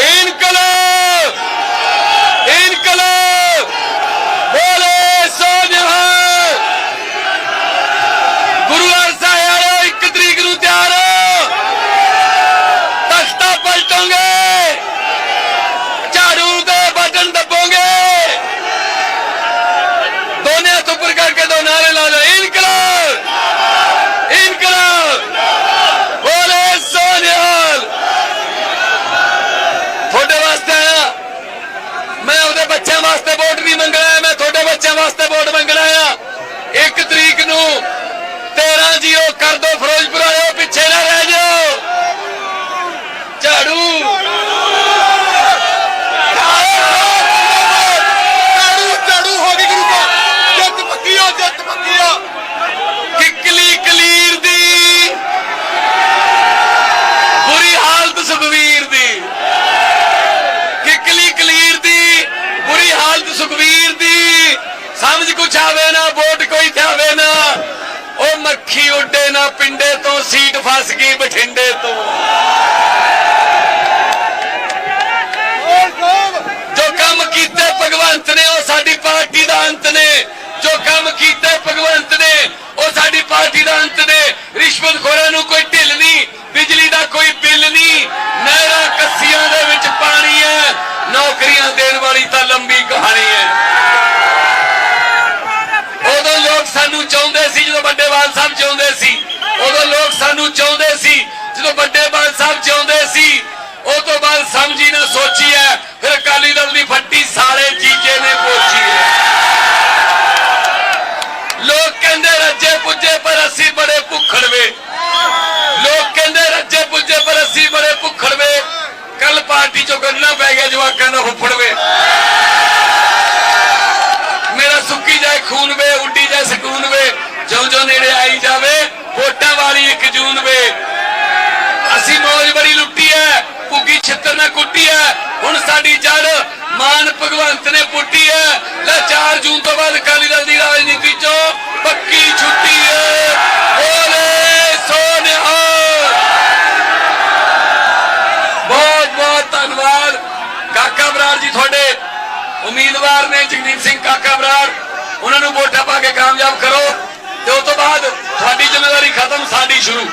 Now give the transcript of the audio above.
इनकलाब इनकलाब बोले सोनिहा ਗੁਰੂ ਅਰਸਾ ਯਾਰੋ 1 ਤਰੀਕ ਨੂੰ ਤਿਆਰ ਹੋ। ਤਖਤਾ ਪਲਟੋਗੇ। ਝਾੜੂ ਦੇ ਬਟਨ ਦੱਬੋਗੇ। ਦੋਨੇ ਹੱਥ ਉੱਪਰ ਕਰਕੇ ਦੋ ਨਾਰੇ ਲਾ ਵਾਸਤੇ ਵੋਟ ਨਹੀਂ ਮੰਗਣਾ ਮੈਂ ਤੁਹਾਡੇ ਬੱਚਿਆਂ ਵਾਸਤੇ ਵੋਟ ਮੰਗਣਾ ਆ। ਇੱਕ ਤਰੀਕ ਨੂੰ 13 ਜੀਓ ਕਰ ਦੋ ਫਿਰੋਜ਼ਪੁਰ ਵਾਲਿਓ, ਪਿੱਛੇ ਨਾ ਰਹਿ ਜਾਓ ਝਾੜੂ ਝਾੜੂ ਝਾੜੂ ਹੋ ਗਈ ਗੁਰੂ ਕਾ ਜਿੱਤ ਪੱਕੀ ਆ ਜਿੱਤ ਪੱਕੀ ਆ ਕਿੱਕਲੀ ਕਲੀਰ ਦੀ ਬੁਰੀ ਹਾਲਤ ਸੁਖਵੀਰ ਦੀ ਕਿੱਕਲੀ ਕਲੀਰ ਦੀ ਬੁਰੀ ਹਾਲਤ ਸੁਖਵੀਰ ਦੀ ਸਮਝ ਕੁਛ ਆਵੇ ਨਾ ਵੋਟ ਕੋਈ ਥਾਵੇ ਨਾ ਉਹ ਉੱਡੇ ਨਾ ਪਿੰਡੇ ਤੋਂ, ਸੀਟ ਫਸ ਗਈ ਬਠਿੰਡੇ ਤੋਂ। ਜੋ ਕੰਮ ਕੀਤੇ ਭਗਵੰਤ ਨੇ, ਉਹ ਸਾਡੀ ਪਾਰਟੀ ਦਾ ਅੰਤ ਨੇ। ਜੋ ਕੰਮ ਕੀਤੇ ਭਗਵੰਤ ਨੇ, ਉਹ ਸਾਡੀ ਪਾਰਟੀ ਦਾ ਅੰਤ ਨੇ। ਰਿਸ਼ਵਤ ਰਿਸ਼ਵਤਖੋਰਾਂ ਨੂੰ ਕੋਈ ਢਿੱਲ ਨਹੀਂ, ਬਿਜਲੀ ਦਾ ਕੋਈ ਬਿੱਲ ਨਹੀਂ। ਜਦੋਂ ਵੱਡੇ ਬਾਲ ਸਾਹਿਬ ਚਾਹੁੰਦੇ ਸੀ, ਉਦੋਂ ਲੋਕ ਸਾਨੂੰ ਚਾਹੁੰਦੇ ਸੀ, ਜਦੋਂ ਵੱਡੇ ਬਾਲ ਸਾਹਿਬ ਚਾਹੁੰਦੇ ਸੀ, ਉਹ ਤੋਂ ਬਾਅਦ ਸਮਝੀ ਨਾ ਸੋਚੀ ਹੈ ਫਿਰ ਅਕਾਲੀ ਦਲ ਦੀ ਫੱਟੀ ਸਾਲੇ ਜੀਜੇ ਨੇ ਪੋਚੀ ਹੈ ਲੋਕ ਕਹਿੰਦੇ ਰੱਜੇ ਪੁੱਜੇ ਪਰ ਅਸੀਂ ਬੜੇ ਭੁੱਖੜਵੇ। ਲੋਕ ਕਹਿੰਦੇ ਰੱਜੇ ਪੁੱਜੇ ਪਰ ਅਸੀਂ ਬੜੇ ਭੁੱਖੜਵੇ। ਕੱਲ ਪਾਰਟੀ ਚੋਂ ਕੱਢਣਾ ਪੈ ਗਿਆ ਜਵਾਕਾਂ ਦਾ ਫੁੱਫੜਵੇ। ਮੇਰਾ ਸੁੱਕੀ ਜਾਏ ਖੂਨ ਨਾ ਕੁੱਟੀ ਹੈ। ਹੁਣ ਸਾਡੀ ਜੜ ਮਾਨ ਭਗਵੰਤ ਨੇ ਪੁੱਟੀ ਹੈ। ਲੈ 4 ਜੂਨ ਤੋਂ ਬਾਅਦ ਅਕਾਲੀ ਦਲ ਦੀ ਰਾਜਨੀਤੀ ਚੋਂ ਪੱਕੀ ਛੁੱਟੀ ਐ ਬੋਲੇ ਸੋਨਿਹਾ ਬਹੁਤ ਬਹੁਤ ਧੰਨਵਾਦ। ਕਾਕਾ ਬਰਾੜ ਜੀ ਤੁਹਾਡੇ। ਉਮੀਦਵਾਰ ਨੇ ਜਗਦੀਪ ਸਿੰਘ ਕਾਕਾ ਬਰਾੜ। ਉਹਨਾਂ ਨੂੰ ਵੋਟਾਂ ਪਾ ਕੇ ਕਾਮਯਾਬ ਕਰੋ। ਤੇ ਉਸ ਤੋਂ ਬਾਅਦ ਤੁਹਾਡੀ ਜ਼ਿੰਮੇਵਾਰੀ ਖਤਮ, ਸਾਡੀ ਸ਼ੁਰੂ।